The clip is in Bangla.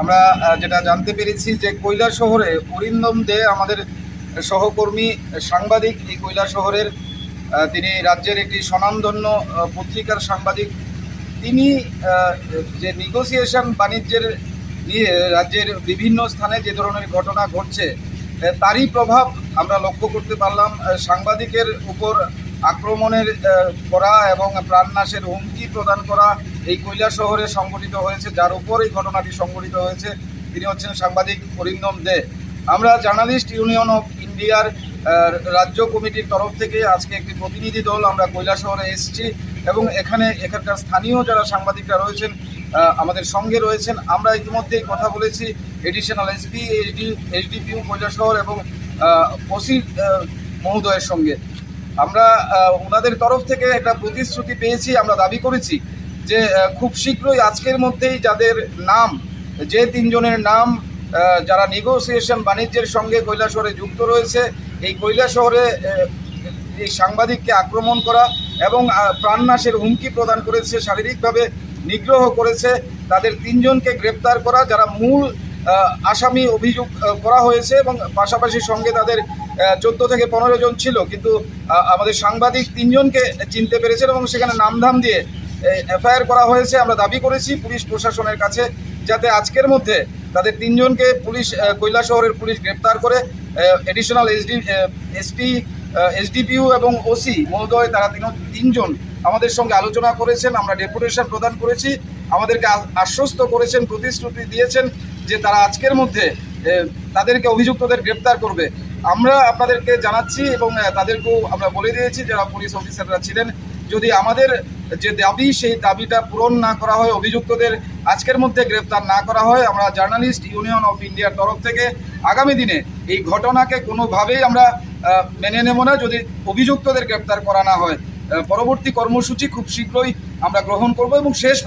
আমরা যেটা জানতে পেরেছি যে কৈলা শহরে অরিন্দম দে আমাদের সহকর্মী সাংবাদিক, এই কৈলা শহরের তিনি রাজ্যের একটি স্বনামধন্য পত্রিকার সাংবাদিক। তিনি যে নেগোসিয়েশন বাণিজ্যের নিয়ে রাজ্যের বিভিন্ন স্থানে যে ধরনের ঘটনা ঘটছে তারই প্রভাব আমরা লক্ষ্য করতে পারলাম সাংবাদিকের উপর আক্রমণের করা এবং প্রাণনাশের হুমকি প্রদান করা এই কৈলা শহরে সংঘটিত হয়েছে, যার উপর এই ঘটনাটি সংঘটিত হয়েছে। তিনি হচ্ছেন সাংবাদিক অরিন্দম দে। আমরা জার্নালিস্ট ইউনিয়ন অফ ইন্ডিয়ার রাজ্য কমিটির তরফ থেকে আজকে একটি প্রতিনিধি দল আমরা কৈলা শহরে এসেছি এবং এখানে এখানকার স্থানীয় যারা সাংবাদিকরা রয়েছেন আমাদের সঙ্গে রয়েছেন। আমরা ইতিমধ্যেই কথা বলেছি এডিশনাল এসপি এইচডি এইচডিপিউ কৈলা শহর এবং ওসি মহোদয়ের সঙ্গে। আমরা ওনাদের তরফ থেকে একটা প্রতিশ্রুতি পেয়েছি, আমরা দাবি করেছি যে খুব শীঘ্রই আজকের মধ্যেই যাদের নাম, যে তিনজনের নাম যারা নেগোসিয়েশন বাণিজ্যের সঙ্গে কৈলাসহরে যুক্ত রয়েছে, এই কৈলাসহরে এই সাংবাদিককে আক্রমণ করা এবং প্রাণনাশের হুমকি প্রদান করেছে, শারীরিকভাবে নিগ্রহ করেছে, তাদের তিনজনকে গ্রেপ্তার করা, যারা মূল আসামি অভিযোগ করা হয়েছে এবং পাশাপাশি সঙ্গে তাদের চোদ্দ থেকে পনেরো জন ছিল। কিন্তু আমাদের সাংবাদিক তিনজনকে চিনতে পেরেছেন এবং সেখানে নামধাম দিয়ে এফআইআর করা হয়েছে, আমরা দাবি করেছি পুলিশ প্রশাসনের কাছে, যাতে আজকের মধ্যে তাদের তিনজনকে পুলিশ শহরের পুলিশ গ্রেপ্তার করে এডিশনাল এসডি এসপি এসডিপিউ এবং ওসি মহোদয়, তারা তিন, তিনজন আমাদের সঙ্গে আলোচনা করেছেন, আমরা ডেপুটেশন প্রদান করেছি, আমাদেরকে আশ্বস্ত করেছেন, প্রতিশ্রুতি দিয়েছেন যে তারা আজকের মধ্যে তাদেরকে অভিযুক্তদের গ্রেপ্তার করবে। আমরা আপনাদেরকে জানাচ্ছি এবং তাদেরকেও আমরা বলে দিয়েছি, যারা পুলিশ অফিসাররা ছিলেন যদি আমাদের যে দাবি, সেই দাবিটা পূরণ না করা হয়, অভিযুক্তদের আজকের মধ্যে গ্রেপ্তার না করা হয়, আমরা জার্নালিস্ট ইউনিয়ন অফ ইন্ডিয়ার তরফ থেকে আগামী দিনে এই ঘটনাকে কোনোভাবেই আমরা মেনে নেব না যদি অভিযুক্তদের গ্রেপ্তার করা না হয়। পরবর্তী কর্মসূচি খুব শীঘ্রই আমরা গ্রহণ করব এবং শেষ